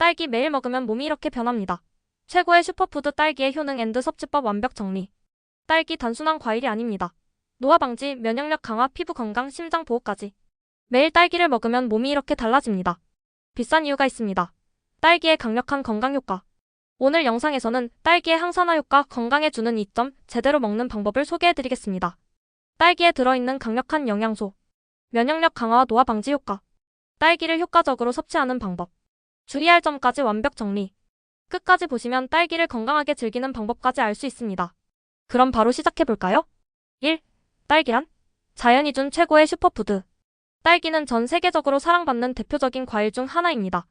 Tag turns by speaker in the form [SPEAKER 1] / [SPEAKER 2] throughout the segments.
[SPEAKER 1] 딸기 매일 먹으면 몸이 이렇게 변합니다. 최고의 슈퍼푸드 딸기의 효능 앤드 섭취법 완벽 정리. 딸기 단순한 과일이 아닙니다. 노화 방지, 면역력 강화, 피부 건강, 심장 보호까지. 매일 딸기를 먹으면 몸이 이렇게 달라집니다. 비싼 이유가 있습니다. 딸기의 강력한 건강 효과. 오늘 영상에서는 딸기의 항산화 효과, 건강에 주는 이점, 제대로 먹는 방법을 소개해드리겠습니다. 딸기에 들어있는 강력한 영양소. 면역력 강화와 노화 방지 효과. 딸기를 효과적으로 섭취하는 방법. 주의할 점까지 완벽 정리. 끝까지 보시면 딸기를 건강하게 즐기는 방법까지 알 수 있습니다. 그럼 바로 시작해볼까요? 1. 딸기란? 자연이 준 최고의 슈퍼푸드. 딸기는 전 세계적으로 사랑받는 대표적인 과일 중 하나입니다.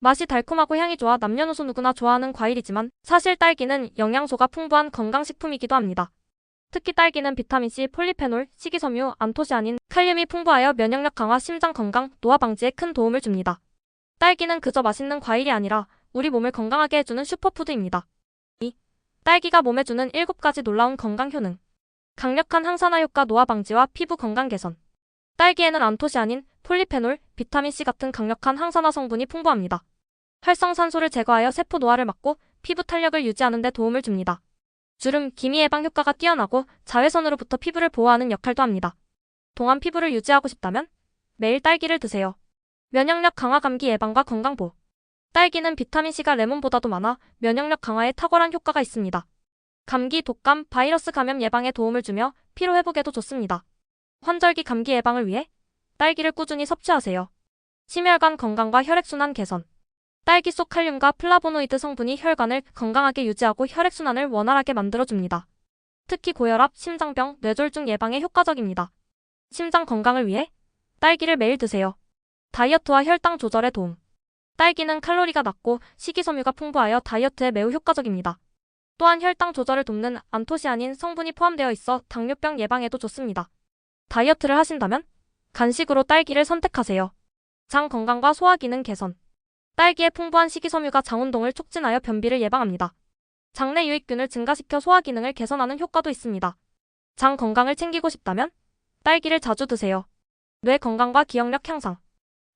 [SPEAKER 1] 맛이 달콤하고 향이 좋아 남녀노소 누구나 좋아하는 과일이지만 사실 딸기는 영양소가 풍부한 건강식품이기도 합니다. 특히 딸기는 비타민C, 폴리페놀, 식이섬유, 안토시아닌, 칼륨이 풍부하여 면역력 강화, 심장 건강, 노화 방지에 큰 도움을 줍니다. 딸기는 그저 맛있는 과일이 아니라 우리 몸을 건강하게 해주는 슈퍼푸드입니다. 2. 딸기가 몸에 주는 7가지 놀라운 건강 효능. 강력한 항산화 효과 노화 방지와 피부 건강 개선. 딸기에는 안토시아닌, 폴리페놀, 비타민C 같은 강력한 항산화 성분이 풍부합니다. 활성산소를 제거하여 세포 노화를 막고 피부 탄력을 유지하는 데 도움을 줍니다. 주름, 기미 예방 효과가 뛰어나고 자외선으로부터 피부를 보호하는 역할도 합니다. 동안 피부를 유지하고 싶다면 매일 딸기를 드세요. 면역력 강화 감기 예방과 건강 보호. 딸기는 비타민C가 레몬보다도 많아 면역력 강화에 탁월한 효과가 있습니다. 감기, 독감, 바이러스 감염 예방에 도움을 주며 피로 회복에도 좋습니다. 환절기 감기 예방을 위해 딸기를 꾸준히 섭취하세요. 심혈관 건강과 혈액순환 개선. 딸기 속 칼륨과 플라보노이드 성분이 혈관을 건강하게 유지하고 혈액순환을 원활하게 만들어줍니다. 특히 고혈압, 심장병, 뇌졸중 예방에 효과적입니다. 심장 건강을 위해 딸기를 매일 드세요. 다이어트와 혈당 조절에 도움. 딸기는 칼로리가 낮고 식이섬유가 풍부하여 다이어트에 매우 효과적입니다. 또한 혈당 조절을 돕는 안토시아닌 성분이 포함되어 있어 당뇨병 예방에도 좋습니다. 다이어트를 하신다면 간식으로 딸기를 선택하세요. 장 건강과 소화 기능 개선. 딸기의 풍부한 식이섬유가 장 운동을 촉진하여 변비를 예방합니다. 장내 유익균을 증가시켜 소화 기능을 개선하는 효과도 있습니다. 장 건강을 챙기고 싶다면 딸기를 자주 드세요. 뇌 건강과 기억력 향상.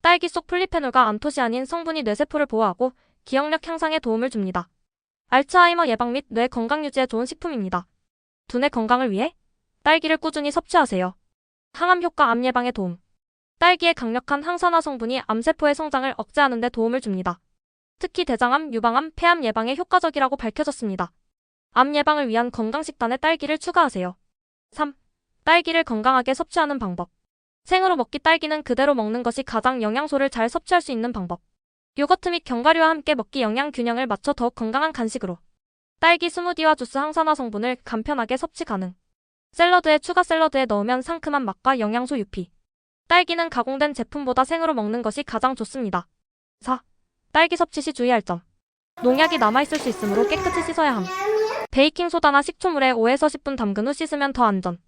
[SPEAKER 1] 딸기 속 플리페놀과 안토시아닌 성분이 뇌세포를 보호하고 기억력 향상에 도움을 줍니다. 알츠하이머 예방 및 뇌 건강 유지에 좋은 식품입니다. 두뇌 건강을 위해 딸기를 꾸준히 섭취하세요. 항암 효과 암 예방에 도움. 딸기의 강력한 항산화 성분이 암세포의 성장을 억제하는 데 도움을 줍니다. 특히 대장암, 유방암, 폐암 예방에 효과적이라고 밝혀졌습니다. 암 예방을 위한 건강식단에 딸기를 추가하세요. 3. 딸기를 건강하게 섭취하는 방법. 생으로 먹기 딸기는 그대로 먹는 것이 가장 영양소를 잘 섭취할 수 있는 방법. 요거트 및 견과류와 함께 먹기 영양 균형을 맞춰 더욱 건강한 간식으로. 딸기 스무디와 주스 항산화 성분을 간편하게 섭취 가능. 샐러드에 추가 샐러드에 넣으면 상큼한 맛과 영양소 유피. 딸기는 가공된 제품보다 생으로 먹는 것이 가장 좋습니다. 4. 딸기 섭취 시 주의할 점. 농약이 남아있을 수 있으므로 깨끗이 씻어야 함. 베이킹소다나 식초물에 5에서 10분 담근 후 씻으면 더 안전.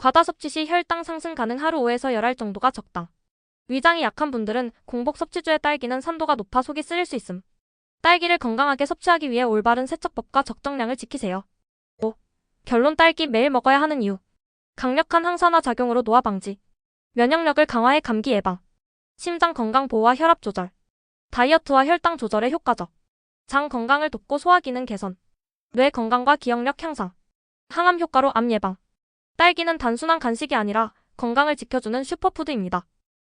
[SPEAKER 1] 과다 섭취 시 혈당 상승 가능 하루 5에서 열알 정도가 적당. 위장이 약한 분들은 공복 섭취주의 딸기는 산도가 높아 속이 쓰릴 수 있음. 딸기를 건강하게 섭취하기 위해 올바른 세척법과 적정량을 지키세요. 5. 결론 딸기 매일 먹어야 하는 이유. 강력한 항산화 작용으로 노화 방지. 면역력을 강화해 감기 예방. 심장 건강 보호와 혈압 조절. 다이어트와 혈당 조절에 효과적. 장 건강을 돕고 소화 기능 개선. 뇌 건강과 기억력 향상. 항암 효과로 암 예방. 딸기는 단순한 간식이 아니라 건강을 지켜주는 슈퍼푸드입니다.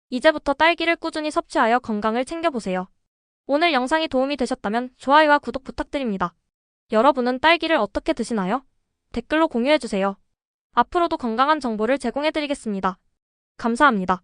[SPEAKER 1] 이제부터 딸기를 꾸준히 섭취하여 건강을 챙겨보세요. 오늘 영상이 도움이 되셨다면 좋아요와 구독 부탁드립니다. 여러분은 딸기를 어떻게 드시나요? 댓글로 공유해주세요. 앞으로도 건강한 정보를 제공해드리겠습니다. 감사합니다.